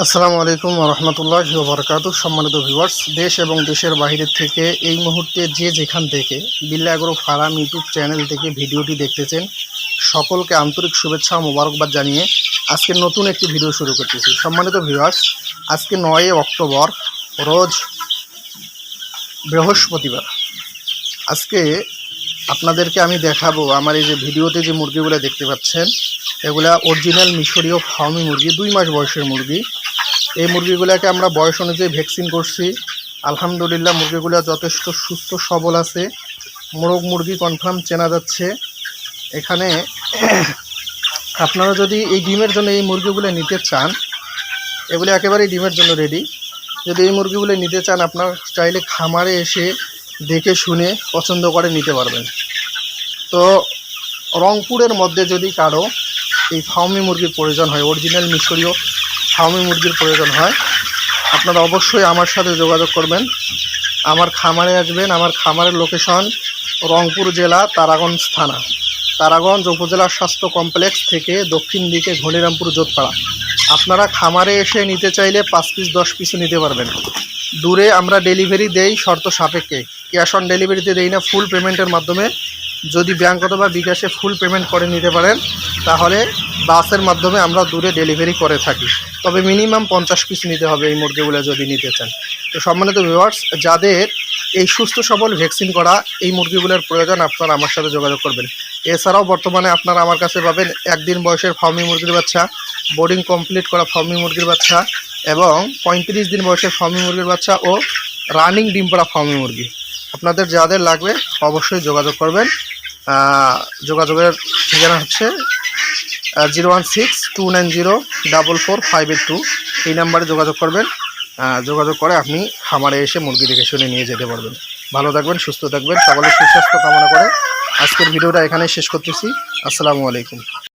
আসসালামু আলাইকুম রহমতুল্লাহ বরকাত সম্মানিত ভিউয়ার্স দেশ এবং দেশের বাইরের থেকে এই মুহূর্তে যে যেখান থেকে বিল্লা এগ্রো ফার্ম ইউটিউব চ্যানেল থেকে ভিডিওটি দেখতেছেন, সকলকে আন্তরিক শুভেচ্ছা মোবারকবাদ জানিয়ে আজকে নতুন একটি ভিডিও শুরু করতেছি। সম্মানিত ভিউয়ার্স আজকে নয় অক্টোবর, রোজ বৃহস্পতিবার। আজকে আপনাদেরকে আমি দেখাবো আমার এই যে ভিডিওতে যে মুরগিগুলো দেখতে পাচ্ছেন, এগুলা অরিজিনাল মিশরীয় ফার্মি মুরগি, দুই মাস বয়সের মুরগি। এই মুরগিগুলোকে আমরা বয়স অনুযায়ী ভ্যাকসিন করছি। আলহামদুলিল্লাহ মুরগিগুলো যথেষ্ট সুস্থ, সবল আছে। মোরগ মুরগি কনফার্ম চেনা যাচ্ছে। এখানে আপনারা যদি এই ডিমের জন্য এই মুরগিগুলো নিতে চান, এগুলো একেবারেই ডিমের জন্য রেডি যদি এই মুরগিগুলো নিতে চান, আপনার চাইলে খামারে এসে দেখে শুনে পছন্দ করে নিতে পারবেন। তো রংপুরের মধ্যে যদি কারও এই ফাউমি মুরগির প্রয়োজন হয় অরিজিনাল মিশরীয় ফাউমি মুরগির প্রয়োজন হয়, আপনারা অবশ্যই আমার সাথে যোগাযোগ করবেন। আমার খামারে আসবেন, আমার খামারের লোকেশন রংপুর জেলা তারাগঞ্জ থানা। তারাগঞ্জ উপজেলা স্বাস্থ্য কমপ্লেক্স থেকে দক্ষিণ দিকে ঘনিরামপুর জোতপাড়া। আপনারা খামারে এসে নিতে চাইলে পাঁচ পিস দশ পিসও নিতে পারবেন। দূরে আমরা ডেলিভারি দেই শর্ত সাপেক্ষে। ক্যাশ অন ডেলিভারিতে দেই না ফুল পেমেন্টের মাধ্যমে যদি ব্যাংক অথবা বিকাশে ফুল পেমেন্ট করে নিতে পারেন, তাহলে বাসের মাধ্যমে আমরা দূরে ডেলিভারি করে থাকি। তবে মিনিমাম পঞ্চাশ পিস নিতে হবে এই মুরগিগুলো যদি নিতে চান। তো সম্মানিত ভিউয়ার্স যাদের এই সুস্থ সবল ভ্যাকসিন করা এই মুরগিগুলোর প্রয়োজন, আপনারা আমার সাথে যোগাযোগ করবেন। এছাড়াও বর্তমানে আপনারা আমার কাছে পাবেন একদিন বয়সের ফার্মি মুরগির বাচ্চা বোর্ডিং কমপ্লিট করা ফার্মি মুরগির বাচ্চা এবং পঁয়ত্রিশ দিন বয়সের ফার্মি মুরগির বাচ্চা ও রানিং ডিম পাড়া ফার্মি মুরগি। আপনাদের যাদের লাগবে অবশ্যই যোগাযোগ করবেন। যোগাযোগের ঠিকানা হচ্ছে zero one six two nine zero double four five eight two. এই নাম্বারে যোগাযোগ করবেন। যোগাযোগ করে আপনি খামারে এসে মুরগি দেখে শুনে নিয়ে যেতে পারবেন। ভালো থাকবেন, সুস্থ থাকবেন, সকলের সুস্বাস্থ্য কামনা করে আজকের ভিডিওটা এখানেই শেষ করতেছি। আসসালামু আলাইকুম।